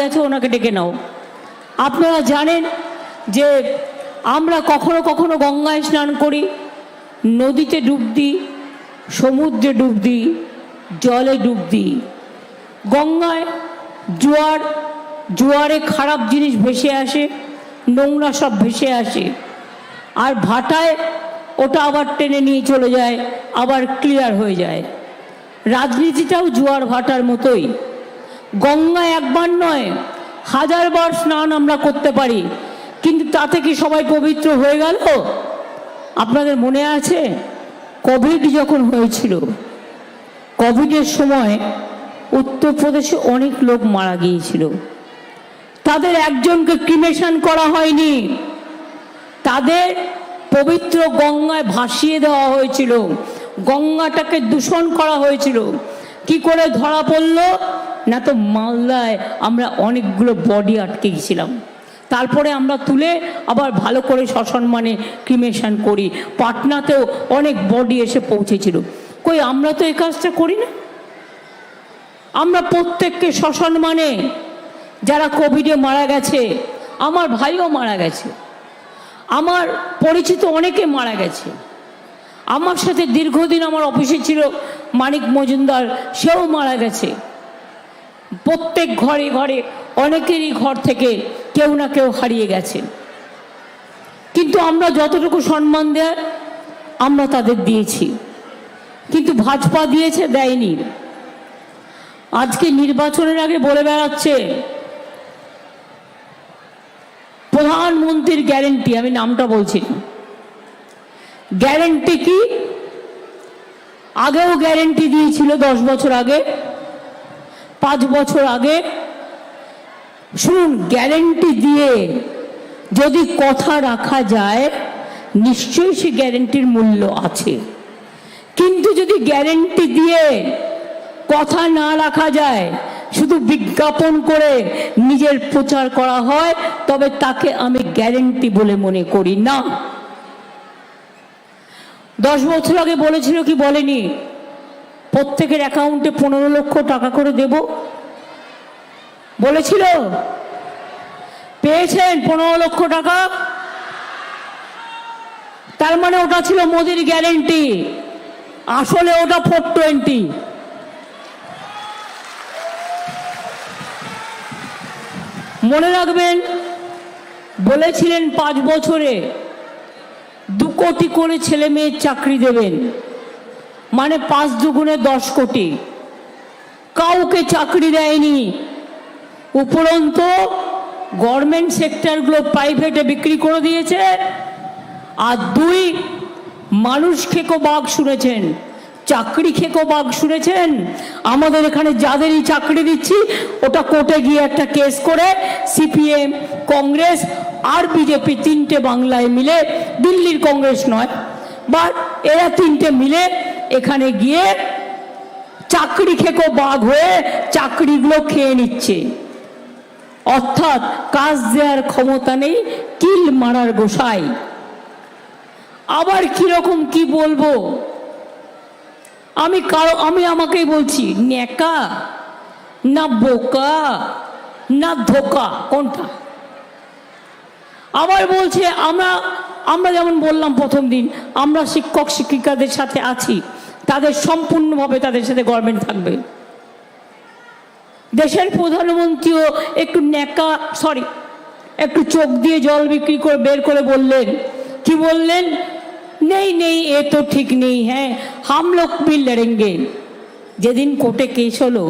আছে ওনাকে ডেকে নাও। আপনারা জানেন যে আমরা কখনো কখনো গঙ্গায় স্নান করি, নদীতে ডুব দিই, সমুদ্রে ডুব দিই, জলে ডুব দিই। গঙ্গায় জোয়ার, জোয়ারে খারাপ জিনিস ভেসে আসে, নোংরা সব ভেসে আসে। আর ভাটায় ওটা আবার টেনে নিয়ে চলে যায়, আবার ক্লিয়ার হয়ে যায়। রাজনীতিটাও জোয়ার ভাটার মতোই। গঙ্গা একবার নয় হাজারবার স্নান আমরা করতে পারি। কিন্তু তাতে কি সবাই পবিত্র হয়ে গেল? আপনাদের মনে আছে? কোভিড যখন হয়েছিল কোভিডের সময় উত্তরপ্রদেশে অনেক লোক মারা গিয়েছিল। তাদের একজনকে ক্রিমেশন করা হয়নি। তাদের পবিত্র গঙ্গায় ভাসিয়ে দেওয়া হয়েছিল। গঙ্গাটাকে দূষণ করা হয়েছিল। কি করে ধরা পড়ল? না তো মালদায় আমরা অনেকগুলো বডি আটকে গেছিলাম। তারপরে আমরা তুলে আবার ভালো করে সসম্মানে ক্রিমেশন করি। পাটনাতেও অনেক বডি এসে পৌঁছেছিল। কই, আমরা তো এই কাজটা করি না? আমরা প্রত্যেককে সসম্মানে, যারা কোভিডে মারা গেছে, আমার ভাইও মারা গেছে, আমার পরিচিত অনেকে মারা গেছে, আমার সাথে দীর্ঘদিন আমার অফিসে ছিল মানিক মজুমদার, সেও মারা গেছে। প্রত্যেক ঘরে ঘরে অনেকেরই ঘর থেকে কেউ না কেউ হারিয়ে গেছেন কিন্তু আমরা যতটুকু সম্মান দেয়, আমরা তাদের দিয়েছি। কিন্তু ভাজপা দিয়েছে, দেয়নি। আজকে নির্বাচনের আগে বলে বেড়াচ্ছে, প্রধানমন্ত্রীর গ্যারেন্টি, আমি নামটা বলছি গ্যারেন্টি কি? আগেও গ্যারেন্টি দিয়েছিল দশ বছর আগে পাঁচ বছর আগে। শুনুন গ্যারেন্টি দিয়ে যদি কথা রাখা যায়, নিশ্চয়ই সে গ্যারেন্টির মূল্য আছে। কিন্তু যদি গ্যারেন্টি দিয়ে কথা না রাখা যায়, শুধু বিজ্ঞাপন করে নিজের প্রচার করা হয়, তবে তাকে আমি গ্যারেন্টি বলে মনে করি না। দশ বছর আগে বলেছিল কি বলেনি? প্রত্যেকের অ্যাকাউন্টে পনেরো লক্ষ টাকা করে দেব। বলেছিল? পেয়েছেন পনেরো লক্ষ টাকা? তার মানে ওটা ছিল মোদির গ্যারেন্টি। আসলে ওটা ফোর টোয়েন্টি। মনে রাখবেন, বলেছিলেন পাঁচ বছরে দু কোটি করে ছেলে মেয়ের চাকরি দেবেন। মানে পাঁচ দুগুণে দশ কোটি। কাউকে চাকরি দেয়নি। উপরন্ত গভর্নমেন্ট সেক্টরগুলো প্রাইভেটে বিক্রি করে দিয়েছে। আর দুই, মানুষ খেকো বাঘ শুনেছেন, চাকরি খেকো বাঘ শুনেছেন। আমাদের এখানে যাদেরই চাকরি দিচ্ছি, ওটা কোর্টে গিয়ে একটা কেস করে সিপিএম কংগ্রেস আর বিজেপি তিনটে বাংলায় মিলে, দিল্লির কংগ্রেস নয়, বা এরা তিনটে মিলে এখানে গিয়ে চাকরি খেকো বাঘ হয়ে চাকরিগুলো খেয়ে নিচ্ছে। অর্থাৎ কাজ দেওয়ার ক্ষমতা নেই, কিল মারার গোসাই। আবার কীরকম কি বলব? আমি কারও, আমি আমাকেই বলছি নেকা না বোকা না ধোকা, কোনটা? আবার বলছে, আমরা আমরা যেমন বললাম প্রথম দিন, আমরা শিক্ষক, শিক্ষিকাদের সাথে আছি, তাদের সম্পূর্ণভাবে তাদের সাথে গভর্নমেন্ট থাকবে। দেশের প্রধানমন্ত্রীও একটু ন্যাকা সরি একটু চোখ দিয়ে জল বিক্রি করে বের করে বললেন। কি বললেন? নেই নেই, এ তো ঠিক নেই হ্যাঁ হাম লোক भी লড়েঙ্গে যেদিন কোর্টে কেস হলো,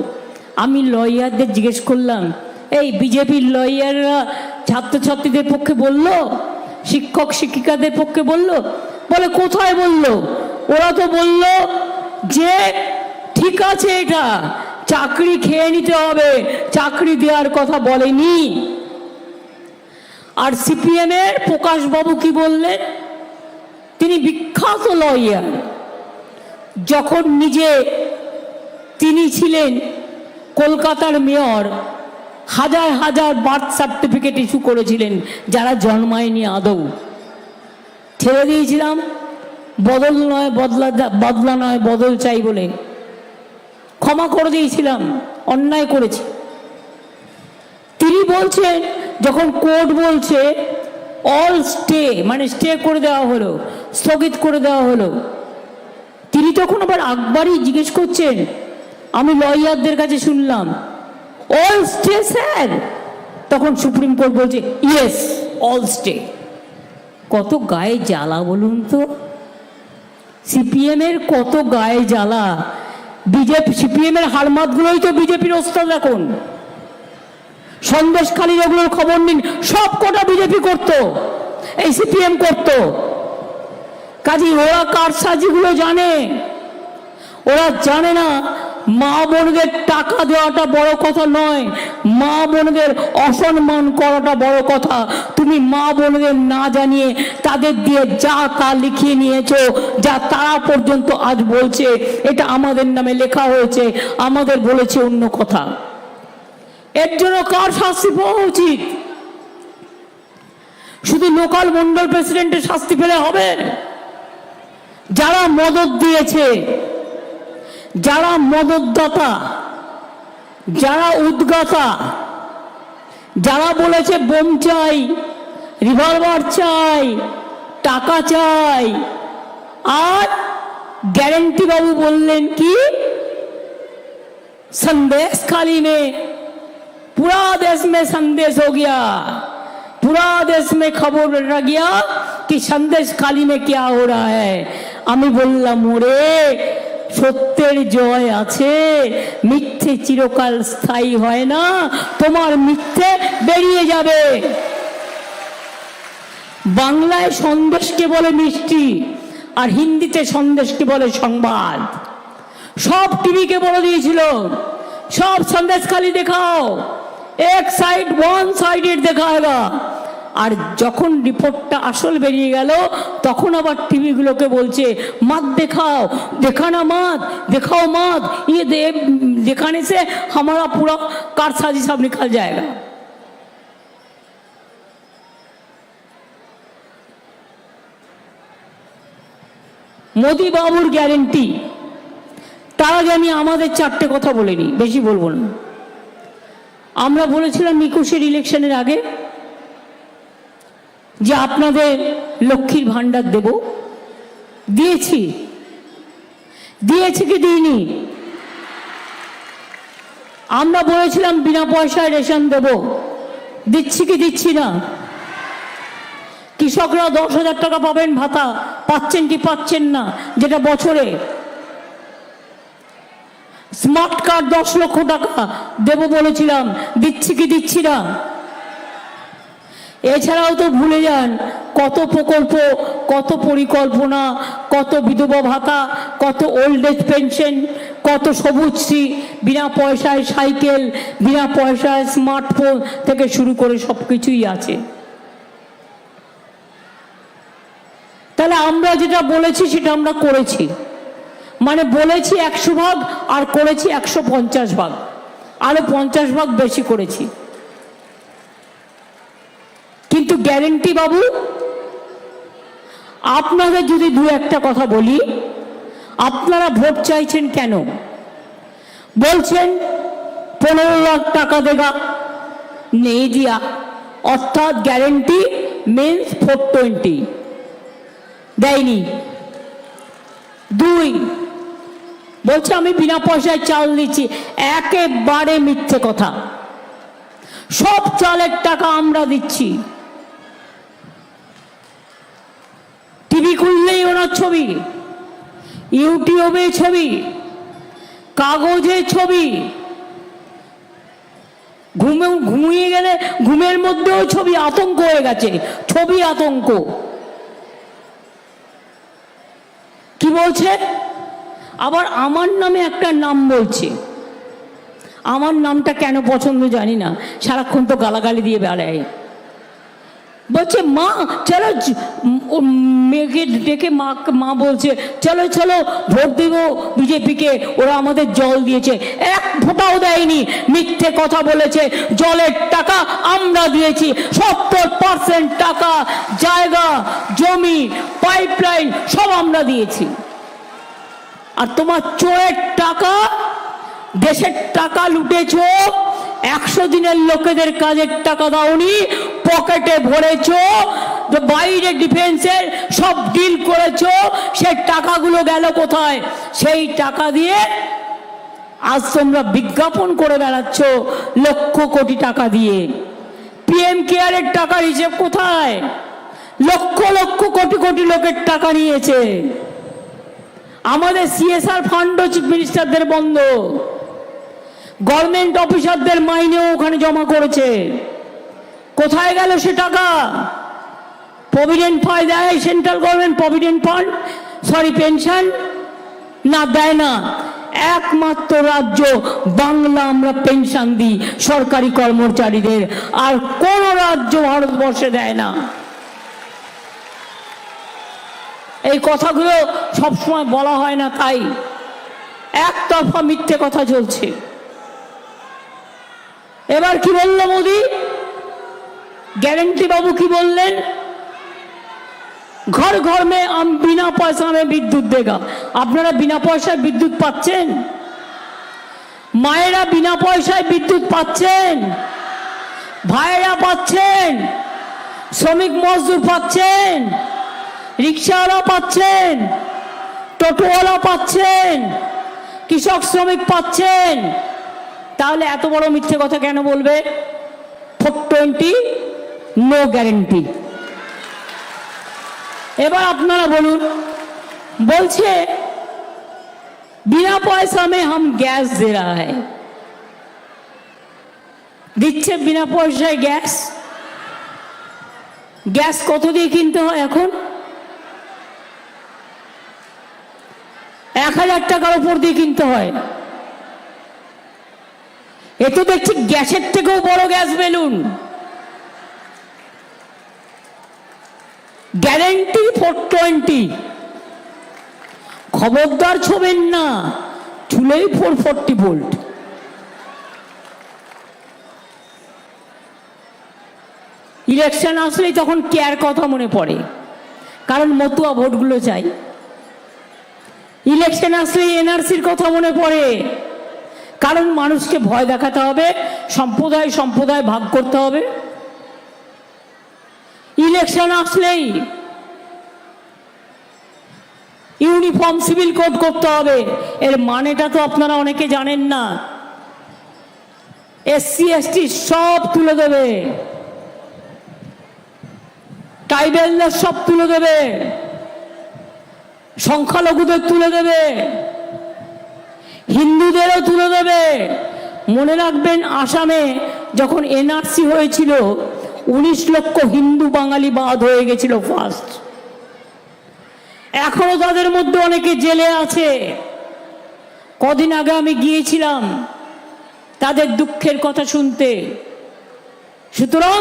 আমি লয়ারদের জিজ্ঞেস করলাম, এই বিজেপির লয়াররা ছাত্রছাত্রীদের পক্ষে বলল, শিক্ষক শিক্ষিকাদের পক্ষে বলল, বলে কোথায় বলল? ওরা তো বলল যে ঠিক আছে এটা, চাকরি খেয়ে নিতে হবে, চাকরি দেওয়ার কথা বলেনি। আর সিপিএম এর প্রকাশবাবু কি বললেন? তিনি বিখ্যাত লয়ার যখন নিজে তিনি ছিলেন কলকাতার মেয়র হাজার হাজার বার্থ সার্টিফিকেট ইস্যু করেছিলেন, যারা জন্মায়নি আদৌ। ছেড়ে দিয়েছিলাম, বদল নয়, বদলা বদলা নয়, বদল চাই বলে। ক্ষমা করে দিয়েছিলাম, অন্যায় করেছি। তিনি বলছেন, যখন কোর্ট বলছে অল স্টে মানে স্টে করে দেওয়া হলো, স্থগিত করে দেওয়া হলো। তিনি তখন আবার আকবারই জিজ্ঞেস করছেন, আমি লয়ারদের কাছে শুনলাম অল স্টে স্যার তখন সুপ্রিম কোর্ট বলছে ইয়েস অল স্টে কত গায়ে জ্বালা বলুন তো। সিপিএমের কত গায়ে জ্বালা। বিজেপি, সিপিএমের হারমাতগুলোই তো বিজেপির ওস্তাদ এখন সন্দেশখালী ওগুলোর খবর নিন, সব কটা বিজেপি করতো। এই সিপিএম করতো। কাজী ওরা কার সাজিগুলো জানে। ওরা জানে না মা বোনদের টাকা দেওয়াটা বড় কথা নয়। মা বোনদের অসম্মান করাটা বড় কথা। তুমি মা বোনদের না জানিয়ে তাদের দিয়ে যা তা লিখিয়ে নিয়েছো, যা তারা পর্যন্ত আজ বলছে, এটা আমাদের নামে লেখা হয়েছে, আমাদের বলেছে অন্য কথা। এর জন্য কার শাস্তি পাওয়া উচিত? শুধু লোকাল মন্ডল প্রেসিডেন্টের শাস্তি পেলে হবে? যারা মদত দিয়েছে যারা মদতদাতা যারা উদ্গাতা যারা বলেছে বোম চাই রিভলভার চাই টাকা চাই আর গ্যারেন্টি বাবু বললেন কি संदेश खाली में पूरा देश में संदेश हो गया पूरा देश में खबर रह गया कि संदेश खाली में क्या हो रहा है আমি বললাম ওরে সত্যের জয় আছে। মিথ্যে চিরকাল স্থায়ী হয় না। তোমার মিথ্যে বেরিয়ে যাবে। বাংলায় সন্দেশকে বলে মিষ্টি, আর হিন্দিতে সন্দেশকে বলে সংবাদ। সব টিভিকে বলে দিয়েছিল। সব সন্দেশ খালি দেখাও। এক সাইড ওয়ান সাইডেড দেখায়গা আর যখন রিপোর্টটা আসল বেরিয়ে গেল, তখন আবার টিভিগুলোকে বলছে মাত দেখাও দেখানা মাত দেখাও মাত ইয়ে দেখানে সে হামারা পুরো কার সাজি সব নিকাল জায়গা। মোদি বাবুর গ্যারেন্টি তার আগে আমি আমাদের চারটে কথা বলিনি, বেশি বলব না। আমরা বলেছিলাম একুশের ইলেকশনের আগে যে আপনাদের লক্ষ্মীর ভাণ্ডার দেব। দিয়েছি। দিয়েছি কি দিইনি? আমরা বলেছিলাম বিনা পয়সায় রেশন দেব। দিচ্ছি কি দিচ্ছি না? কৃষকরা দশ হাজার টাকা পাবেন ভাতা, পাচ্ছেন কি পাচ্ছেন না, যেটা বছরে। স্মার্ট কার্ড দশ লক্ষ টাকা দেব বলেছিলাম, দিচ্ছি কি দিচ্ছি না? এছাড়াও তো ভুলে যান, কত প্রকল্প, কত পরিকল্পনা, কত বিধবা ভাতা, কত ওল্ড এজ পেনশন কত সবুজশ্রী বিনা পয়সায় সাইকেল, বিনা পয়সায় স্মার্টফোন থেকে শুরু করে সব কিছুই আছে। তাহলে আমরা যেটা বলেছি, সেটা আমরা করেছি। মানে বলেছি একশো ভাগ, আর করেছি একশো পঞ্চাশ ভাগ। আরও পঞ্চাশ ভাগ বেশি করেছি। কিন্তু গ্যারেন্টি বাবু আপনাদের যদি দু একটা কথা বলি, আপনারা ভোট চাইছেন কেন? বলছেন, পনেরো লাখ টাকা দেগা, নেই দিয়া। অর্থাৎ গ্যারেন্টি মিনস ফোর টোয়েন্টি দেয়নি। দুই, বলছে, আমি বিনা পয়সায় চাল দিচ্ছি। একেবারে মিথ্যে কথা। সব চালের টাকা আমরা দিচ্ছি। টিভি খুললেই ওনার ছবি। ইউটিউবে ছবি, কাগজে ছবি। ঘুমে, ঘুমিয়ে গেলে ঘুমের মধ্যেও ছবি, আতঙ্ক হয়ে গেছে। ছবি আতঙ্ক। কি বলছে? আবার আমার নামে একটা নাম বলছে। আমার নামটা কেন পছন্দ জানি না। সারাক্ষণ তো গালাগালি দিয়ে বেড়ায়। বলছে, মা, চলো মেয়েকে ডেকে মা মা বলছে, চলো চলো, ভোট দেবো বিজেপিকে, ওরা আমাদের জল দিয়েছে। এক ফোঁটাও দেয়নি, মিথ্যে কথা বলেছে, জলের টাকা আমরা দিয়েছি, সত্তর পার্সেন্ট টাকা, জায়গা, জমি, পাইপলাইন সব আমরা দিয়েছি। আর তোমার চোরের টাকা, দেশের টাকা লুটেছ, একশো দিনের লোকেদের কাজের টাকা দাওনি পকেটে ভরেছো বাইরে ডিফেন্সের সব ডিল করেছ সেই টাকাগুলো গেল কোথায়? সেই টাকা দিয়ে আজ তোমরা বিজ্ঞাপন করে বেড়াচ্ছ লক্ষ কোটি টাকা দিয়ে। পিএম কেয়ারের টাকার হিসেব কোথায়? লক্ষ লক্ষ কোটি কোটি লোকের টাকা নিয়েছে। আমাদের সিএসআর ফান্ডও চিফ মিনিস্টারদের বন্ধ। গভর্নমেন্ট অফিসারদের মাইনেও ওখানে জমা করেছে। কোথায় গেল সে টাকা? প্রভিডেন্ট ফান্ড দেয় central government provident fund sorry pension না, দেয় না। একমাত্র রাজ্য বাংলা আমরা পেনশন দিই, সরকারি কর্মচারীদের। আর কোন রাজ্য ভারতবর্ষে দেয় না। এই কথাগুলো সবসময় বলা হয় না তাই। একতরফা মিথ্যে কথা চলছে। এবার কি বলল মোদি? গ্যারেন্টি বাবু কি বললেন? ঘর ঘর মে আম বিনা পয়সা মে বিদ্যুৎ দেগা। আপনারা বিনা পয়সায় বিদ্যুৎ পাচ্ছেন? মায়েরা বিনা পয়সায় বিদ্যুৎ পাচ্ছেন? ভাইয়েরা পাচ্ছেন? শ্রমিক মজদুর পাচ্ছেন? রিক্সাওয়ালা পাচ্ছেন? টোটোওয়ালা পাচ্ছেন? কৃষক শ্রমিক পাচ্ছেন? তাহলে এত বড় মিথ্যে কথা কেন বলবে? ফোর টোয়েন্টি নো গ্যারেন্টি এবার আপনারা বলুন, বলছে, বিনা পয়সা মে হাম গ্যাস দে দিচ্ছে বিনা পয়সায় গ্যাস। গ্যাস কত দিয়ে কিনতে হয় এখন? এক হাজার টাকার উপর দিয়ে কিনতে হয়। এ তো দেখছি গ্যাসের থেকেও বড় gas balloon. Guarantee four twenty খবরদার ছবেন না, চুলেই ফোর ফোরটি ভোল্ট ইলেকশন আসলেই তখন কেয়ার কথা মনে পড়ে, কারণ মতুয়া ভোটগুলো চাই। ইলেকশন আসলেই এনআরসির কথা মনে পড়ে, কারণ মানুষকে ভয় দেখাতে হবে, সম্প্রদায় সম্প্রদায় ভাগ করতে হবে। ইলেকশন আসলেই ইউনিফর্ম সিভিল কোড করতে হবে। এর মানেটা তো আপনারা অনেকে জানেন না। এসসি এসটি সব তুলে দেবে। ট্রাইবেলদের সব তুলে দেবে। সংখ্যালঘুদের তুলে দেবে। হিন্দুদেরও তুলে দেবে। মনে রাখবেন আসামে যখন এনআরসি হয়েছিল উনিশ লক্ষ হিন্দু বাঙালি বাদ হয়ে গেছিল ফার্স্ট এখনও তাদের মধ্যে অনেকে জেলে আছে। কদিন আগে আমি গিয়েছিলাম তাদের দুঃখের কথা শুনতে। সুতরাং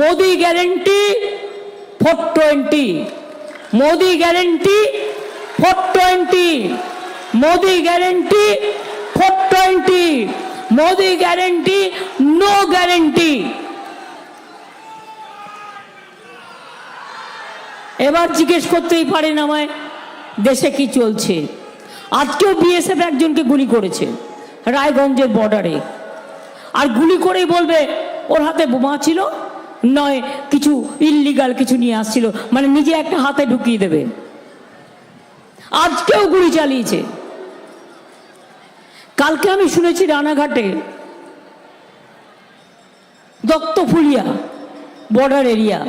Modi guarantee four twenty Modi guarantee four twenty Modi guarantee four twenty Modi guarantee no guarantee এবার জিজ্ঞেস করতেই পারেন আমায়, দেশে কি চলছে? আজকেও বিএসএফ একজনকে গুলি করেছে, রায়গঞ্জের বর্ডারে আর গুলি করেই বলবে, ওর হাতে বোমা ছিল, নয়, কিছু ইল্লিগাল কিছু নিয়ে আসছিল মানে নিজে একটা হাতে ঢুকিয়ে দেবে। আজকেও গুলি চালিয়েছে। কালকে আমি শুনেছি রানাঘাটে দত্তফুলিয়া বর্ডার এরিয়া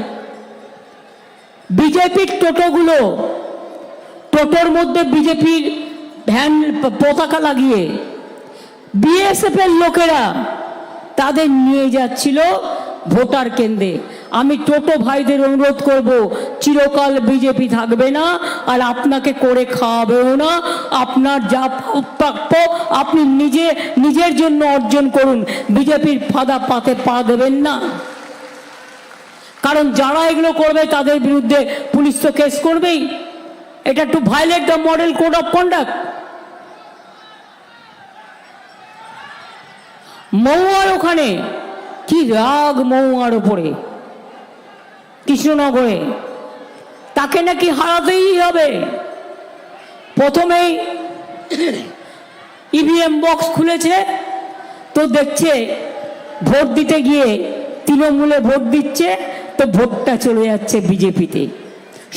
বিজেপির টোটোগুলো, টোটোর মধ্যে বিজেপির ভ্যান পতাকা লাগিয়ে বিএসএফ এর লোকেরা তাদের নিয়ে যাচ্ছিল ভোটার কেন্দ্রে। আমি টোটো ভাইদের অনুরোধ করব, চিরকাল বিজেপি থাকবে না আর আপনাকে করে খাওয়াবেও না। আপনার যা প্রাপ্য, আপনি নিজে, নিজের জন্য অর্জন করুন। বিজেপির ফাদা পাতে পা দেবেন না। কারণ যারা এগুলো করবে তাদের বিরুদ্ধে পুলিশ তো কেস করবেই। এটা to violate the model code of conduct মৌয়ার ওখানে, কি রাগ মৌয়ার ওপরে কৃষ্ণনগরে। তাকে নাকি হারাতেই হবে। প্রথমেই ইভিএম বক্স খুলেছে, তো দেখছে, ভোট দিতে গিয়ে তৃণমূলে ভোট দিচ্ছে তো ভোটটা চলে যাচ্ছে বিজেপিতে।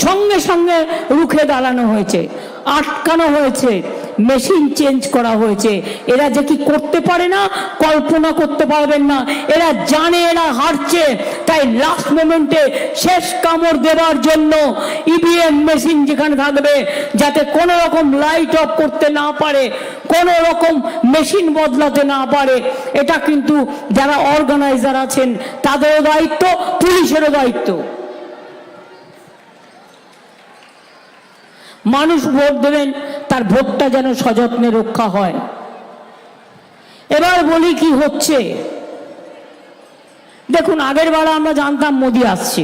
সঙ্গে সঙ্গে রুখে দাঁড়ানো হয়েছে আটকানো হয়েছে। মেশিন চেঞ্জ করা হয়েছে। এরা যে কি করতে পারে না, কল্পনা করতে পারবেন না। এরা জানে, এরা হারছে। তাই লাস্ট মোমেন্টে শেষ কামড় দেওয়ার জন্য ইভিএম মেশিন যেখানে থাকবে, যাতে কোনো রকম লাইট অফ করতে না পারে, কোনো রকম মেশিন বদলাতে না পারে, এটা কিন্তু যারা অর্গানাইজার আছেন, তাদেরও দায়িত্ব, পুলিশেরও দায়িত্ব। মানুষ ভোট দেবেন তার ভোটটা যেন সযত্নে রক্ষা হয়। এবার বলি কি হচ্ছে? দেখুন, আগের বেলা আমরা জানতাম মোদি আসছে।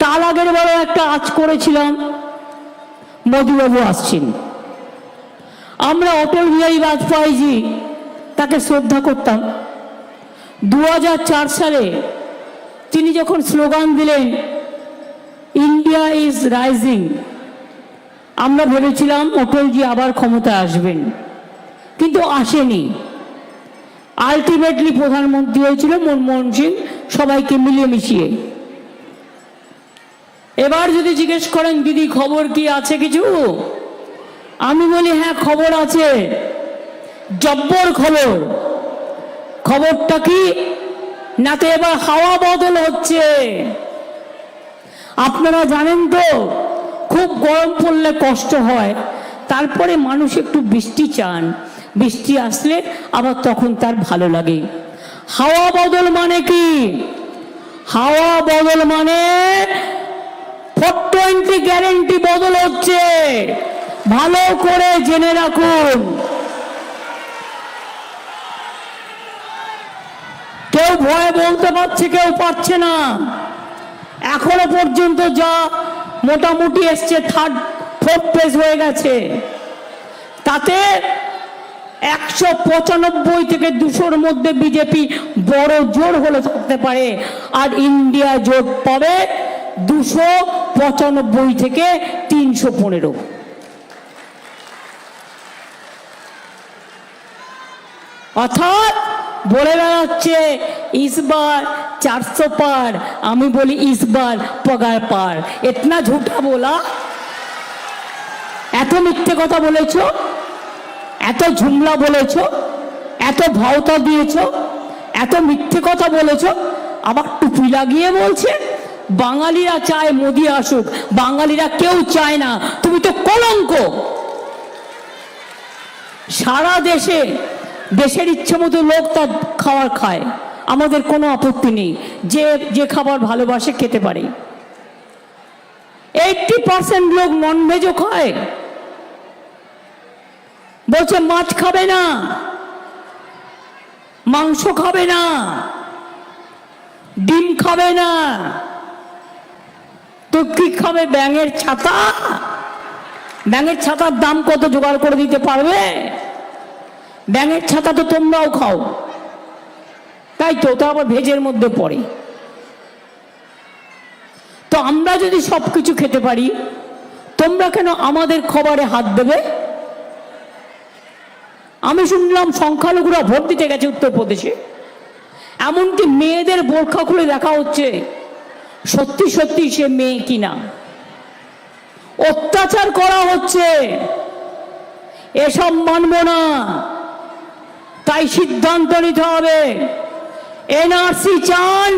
তার আগের বেলা একটা আজ করেছিলাম, মোদিবাবু আসছেন। আমরা অটল বিহারী বাজপেয়ীজি তাকে শ্রদ্ধা করতাম। দু হাজার চার সালে তিনি যখন স্লোগান দিলেন, ইন্ডিয়া ইজ রাইজিং আমরা ভেবেছিলাম অটলজি আবার ক্ষমতায় আসবেন, কিন্তু আসেনি। আলটিমেটলি প্রধানমন্ত্রী হয়েছিল মনমোহন সিং, সবাইকে মিলিয়ে মিশিয়ে এবার যদি জিজ্ঞেস করেন, দিদি, খবর কি আছে কিছু? আমি বলি হ্যাঁ খবর আছে। জব্বর খবর। খবরটা কি? না তো এবার হাওয়া বদল হচ্ছে। আপনারা জানেন তো খুব গরম পড়লে কষ্ট হয়। তারপরে মানুষ একটু বৃষ্টি চান। বৃষ্টি আসলে আবার তখন তার ভালো লাগে। হাওয়া বদল মানে কি? হাওয়া বদল মানে ফোর টোয়েন্টি গ্যারেন্টি বদল হচ্ছে। ভালো করে জেনে রাখুন। কেউ ভয়ে বলতে পারছে, কেউ পারছে না। এখনও পর্যন্ত যা মোটামুটি এসছে থার্ড ফোর্থ পেজ হয়ে গেছে। তাতে একশো পঁচানব্বই থেকে দুশোর মধ্যে বিজেপি বড় জোর হলে থাকতে পারে। আর ইন্ডিয়া জোট পাবে দুশো পঁচানব্বই থেকে তিনশো পনেরো। অর্থাৎ বলে বেড়াচ্ছে, ইসবার, চারশো পার। আমি বলি, ইসবার, পগার পার। এতনা ঝুঠা বলা। এত মিথ্যে কথা বলেছ? এত ঝুমলা বলেছ? এত ভাওতা দিয়েছ? এত মিথ্যে কথা বলেছ? আবার টুপি লাগিয়ে বলছে, বাঙালিরা চায় মোদি আসুক, বাঙালিরা কেউ চায় না। তুমি তো কলঙ্ক। সারা দেশে দেশের ইচ্ছে মতো লোক তার খাবার খায়। আমাদের কোনো আপত্তি নেই। যে যে খাবার ভালোবাসে খেতে পারে। এইটটি পার্সেন্ট লোক ননভেজও খায়। বলছে, মাছ খাবে না। মাংস খাবে না। ডিম খাবে না। তো কি খাবে? ব্যাঙের ছাতা? ব্যাঙের ছাতার দাম কত? জোগাড় করে দিতে পারবে? ব্যাঙের ছাতা তো তোমরাও খাও। তাই তো, তা আবার ভেজের মধ্যে পড়ে। তো আমরা যদি সব কিছু খেতে পারি, তোমরা কেন আমাদের খবরে হাত দেবে? আমি শুনলাম সংখ্যালঘুরা ভোট দিতে গেছে উত্তরপ্রদেশে। এমনকি মেয়েদের বোরখা খুলে দেখা হচ্ছে, সত্যি সত্যি সে মেয়ে কিনা। অত্যাচার করা হচ্ছে। এসব মানব না। তাই সিদ্ধান্ত নিতে হবে। এনআরসি চান,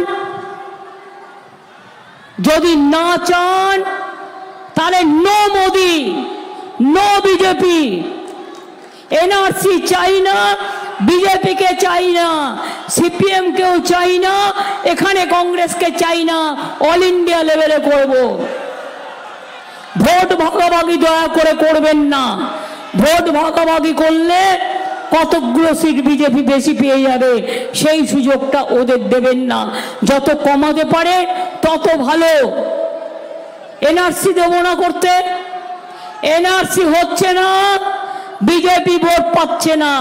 যদি না চান, তাহলে no Modi, no BJP. NRC চাই না, বিজেপিকে চাই না সিপিএম কেও চাই না, এখানে কংগ্রেসকে চাই না, অল ইন্ডিয়া লেভেলে করব। ভোট ভাগাভাগি দয়া করে করবেন না। ভোট ভাগাভাগি করলে কতগুলো সিট বিজেপি বেশি পেয়ে যাবে, সেই সুযোগটা ওদের দেবেন না। যত কমাতে পারে, তত ভালো। এনআরসি দেব না করতে। এনআরসি হচ্ছে না, বিজেপি ভোট পাচ্ছে না।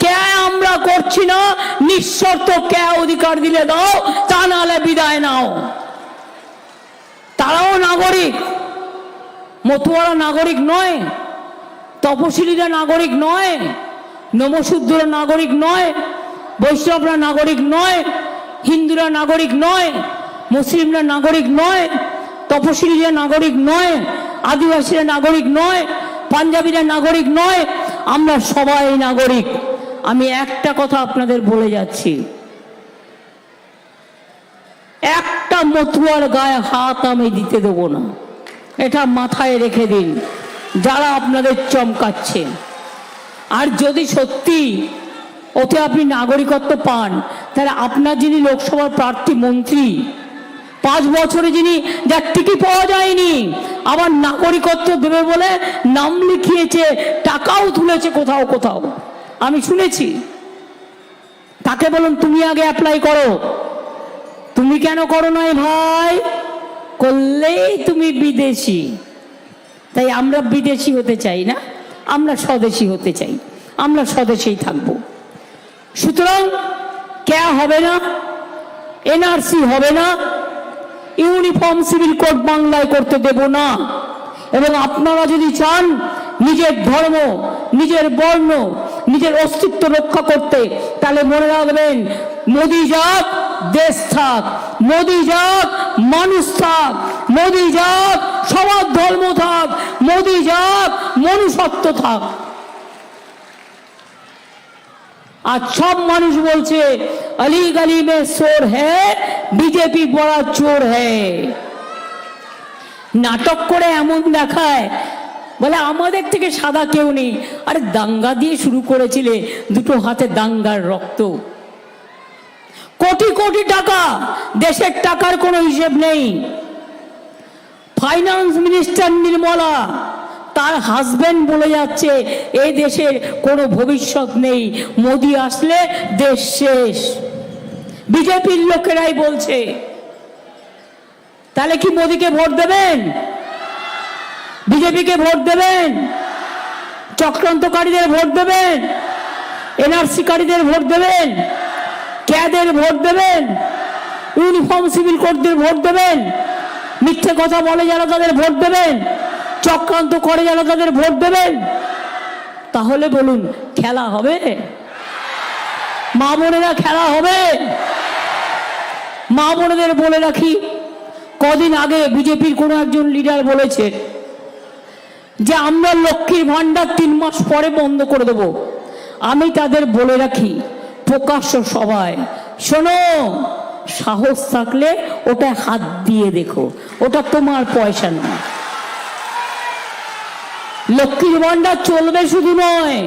কে আমরা করছি না, নিঃশর্ত কে অধিকার দিলে দাও, তা নাহলে বিদায় নাও। তারাও নাগরিক, মতুয়ারা নাগরিক নয় তপশিলীরা নাগরিক নয়। নমশূদ্ররা নাগরিক নয়, বৈষ্ণবরা নাগরিক নয়, হিন্দুরা নাগরিক নয়, মুসলিমরা নাগরিক নয়, তপশিলীরা নাগরিক নয়, আদিবাসীরা নাগরিক নয়, পাঞ্জাবিরা নাগরিক নয়, আমরা সবাই নাগরিক। আমি একটা কথা আপনাদের বলে যাচ্ছি। একটা মতুয়ার গায়ে হাত আমি দিতে দেবো না। এটা মাথায় রেখে দিন। যারা আপনাদের চমকাচ্ছে। আর যদি সত্যি ওতে আপনি নাগরিকত্ব পান, তাহলে আপনার যিনি লোকসভার প্রার্থী, মন্ত্রী, পাঁচ বছরে যিনি যার টিকি পাওয়া যায়নি, আবার নাগরিকত্ব দেবে বলে নাম লিখিয়েছে, টাকাও তুলেছে কোথাও কোথাও। আমি শুনেছি। তাকে বলুন, তুমি আগে অ্যাপ্লাই করো। তুমি কেন করো নাই ভাই? করলেই তুমি বিদেশি। তাই আমরা বিদেশি হতে চাই না? আমরা স্বদেশি হতে চাই। আমরা স্বদেশেই থাকব। সুতরাং ক্যা হবে না? এনআরসি হবে না? ইউনিফর্ম সিভিল কোড বাংলায় করতে দেব না। এবং আপনারা যদি চান নিজের ধর্ম, নিজের বর্ণ, নিজের অস্তিত্ব রক্ষা করতে, তাহলে মনে রাখবেন, মোদি যাক দেশ থাক, মোদী যাক, মানুষ থাক, মোদী যাক, সমাজ ধর্ম থাক, মোদী যাক মনুষত্ব থাক। আর সব মানুষ বলছে, আলি গালি মে সোর হ্যাঁ বিজেপি বড়া চোর হ্যাঁ নাটক করে এমন দেখায়, বলে আমাদের থেকে সাদা কেউ নেই। আরে দাঙ্গা দিয়ে শুরু করেছিলে, দুটো হাতে দাঙ্গার রক্ত। কোটি কোটি টাকা। দেশের টাকার কোনো হিসেব নেই। ফাইন্যান্স মিনিস্টার নির্মলা, তার হাজবেন্ড বলে যাচ্ছে এই দেশের কোনো ভবিষ্যৎ নেই। মোদি আসলে দেশ শেষ। বিজেপির লোকেরাই বলছে, তাহলে কি মোদিকে ভোট দেবেন? বিজেপিকে ভোট দেবেন? চক্রান্তকারীদের ভোট দেবেন? এনআরসিকারীদের ভোট দেবেন? ক্যাদের ভোট দেবেন? ইউনিফর্ম সিভিল কোডদের ভোট দেবেন? মিথ্যে কথা বলে যারা তাদের ভোট দেবেন? চক্রান্ত করে যারা তাদের ভোট দেবেন? তাহলে বলুন, খেলা হবে? মা বোনেরা খেলা হবে? মা বোনেদের বলে রাখি, কদিন আগে বিজেপির কোনো একজন লিডার বলেছে যে, আমরা লক্ষ্মীর ভাণ্ডার তিন মাস পরে বন্ধ করে দেব। আমি তাদের বলে রাখি প্রকাশ্য সবাই। শোনো, সাহস থাকলে ওটা হাত দিয়ে দেখো। ওটা তোমার পয়সা নয়। লক্ষ্মীর ভাণ্ডার চলবে শুধু নয়,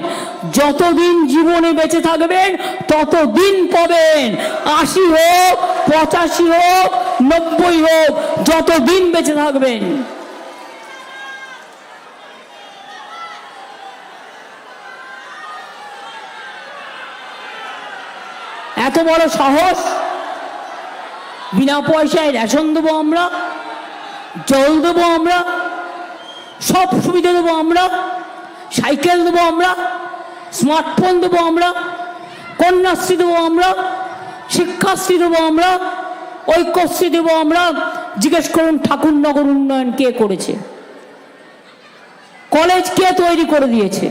যতদিন জীবনে বেঁচে থাকবেন, ততদিন পাবেন। আশি হোক, পঁচাশি হোক, নব্বই হোক, যতদিন বেঁচে থাকবেন। এত বড় সাহস? বিনা পয়সায় রেশন দেবো আমরা, জল দেবো আমরা, সব সুবিধা দেবো আমরা, সাইকেল দেবো আমরা, স্মার্টফোন দেবো আমরা, কন্যাশ্রী দেবো আমরা, শিক্ষাশ্রী দেবো আমরা, ঐক্যশ্রী দেবো আমরা। জিজ্ঞেস করুন, ঠাকুরনগর উন্নয়ন কে করেছে? কলেজ কে তৈরি করে দিয়েছে?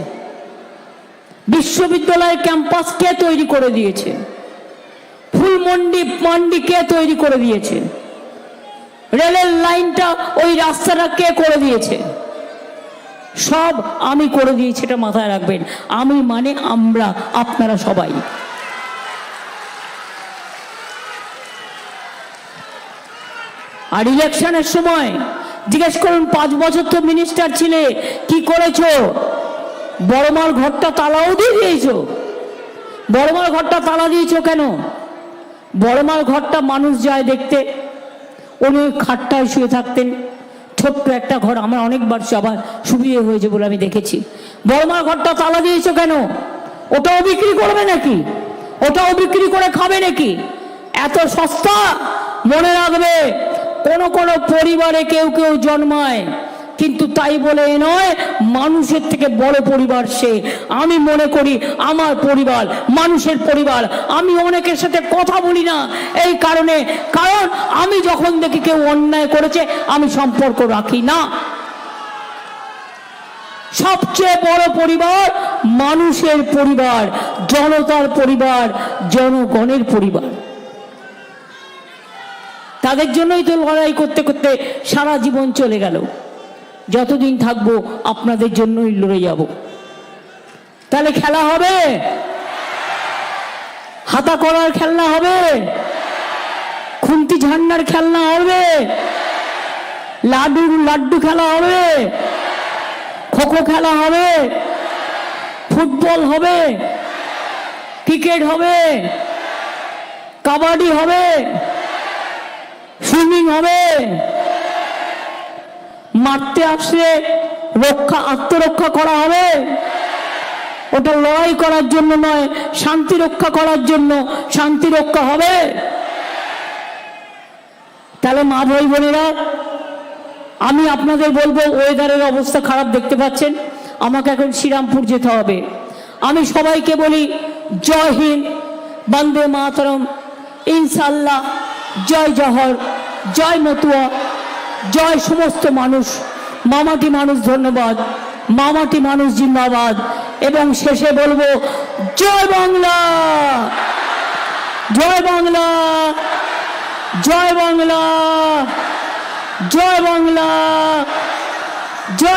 বিশ্ববিদ্যালয় ক্যাম্পাস কে তৈরি করে দিয়েছে? ফুলমন্ডি মান্ডি কে তৈরি করে দিয়েছে? রেলের লাইনটা ওই রাস্তাটা কে করে দিয়েছে? সব আমি করে দিয়েছি এটা মাথায় রাখবেন। আমি মানে আমরা, আপনারা সবাই। আর ইলেকশনের সময় জিজ্ঞেস করুন, পাঁচ বছর তো মিনিস্টার ছিলে, কি করেছ? বড়মার ঘরটা তালাও দিয়ে দিয়েছ। বড়মার ঘরটা তালা দিয়েছ কেন? বড়মার ঘরটা মানুষ যায় দেখতে। উনি ওই খাটটায় শুয়ে থাকতেন। ছোট্ট একটা ঘর, আমার অনেকবার আবার সুবিধে হয়েছে বলে আমি দেখেছি। বড়মার ঘরটা তালা দিয়েছ কেন? ওটাও বিক্রি করবে নাকি? ওটাও বিক্রি করে খাবে নাকি? এত সস্তা? মনে রাখবে, কোন কোন পরিবারে কেউ কেউ জন্মায়। কিন্তু তাই বলে নয়, মানুষের থেকে বড় পরিবার সে। আমি মনে করি আমার পরিবার, মানুষের পরিবার। আমি অনেকের সাথে কথা বলি না এই কারণে। কারণ আমি যখন দেখি কেউ অন্যায় করেছে, আমি সম্পর্ক রাখি না। সবচেয়ে বড় পরিবার মানুষের পরিবার, জনতার পরিবার, জনগণের পরিবার। তাদের জন্যই তো লড়াই করতে করতে সারা জীবন চলে গেল। যতদিন থাকব আপনাদের জন্যই লড়ে যাব। তাহলে খেলা হবে? হাতা করার খেলনা হবে? খুন্তি ঝান্ডার খেলনা হবে? লাডুর লাড্ডু খেলা হবে? খোখো খেলা হবে? ফুটবল হবে? ক্রিকেট হবে? কাবাডি হবে? সুইমিং হবে? মারতে আসলে রক্ষা, আত্মরক্ষা করা হবে। ওটা লড়াই করার জন্য নয়, শান্তি রক্ষা করার জন্য শান্তি রক্ষা হবে। তাহলে মা ভাই বোনেরা, আমি আপনাদের বলব ওয়েদারের অবস্থা খারাপ দেখতে পাচ্ছেন, আমাকে এখন শ্রীরামপুর যেতে হবে। আমি সবাইকে বলি, জয় হিন্দ, বন্দে মাতরম ইনশাল্লাহ জয় জহর জয় মতুয়া। জয় সমস্ত মানুষ। মামাটি মানুষ ধন্যবাদ। মামাটি মানুষ জিন্দাবাদ। এবং শেষে বলব, জয় বাংলা! জয় বাংলা! জয় বাংলা! জয় বাংলা!